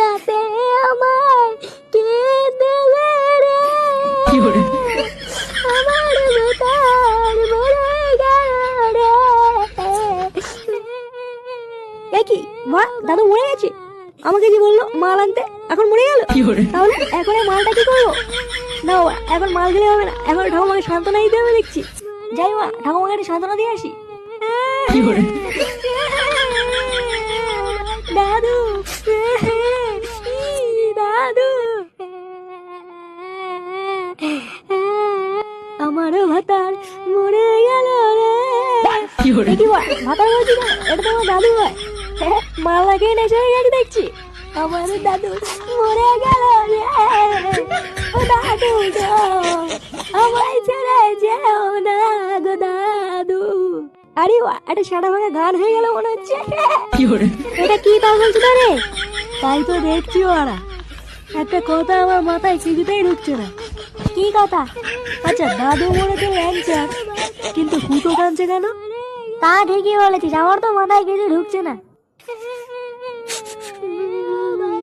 রাতে আমায় কে দেবে রে আমার ভেতর মরে গেল। রে কি? মা দাদু মরে গেছে। আমাকে যে বলল মাল আনতে এখন মরে গেল? তাহলে এখন মালটা কি করব? না এখন মাল দিলে হবে না। এখন ঠাকুমাকে সান্ত্বনা দিতে হবে দেখছি। যাই মা ঠাকুমাকে একটা সান্ত্বনা দিয়ে আসি। দাদু আমারও ভাতার মরে গেল রে। কি বল ভাতার বলছি না? এটা তো আমার দাদু হয় মাল লাগিয়ে নেশা হয়ে গেছে দেখছি। আমার দাদু মরে গেল রে। ও দাদু আমায় ছেড়ে যেও না গো দাদু। আরে বাহ একটা সাদা ভাঙা গান হয়ে গেল মনে হচ্ছে। এটা কি তা বলছো রে? তাই তো দেখছি ওরা। একটা কথা আমার মাথায় কিছুতেই ঢুকছে না। কি কথা? আচ্ছা দাদু তো ল্যাংচা, কিন্তু ফুটো কাঁদছে কেন? তা ঠিকই বলেছিস, আমার তো মাথায় কিছু ঢুকছে না।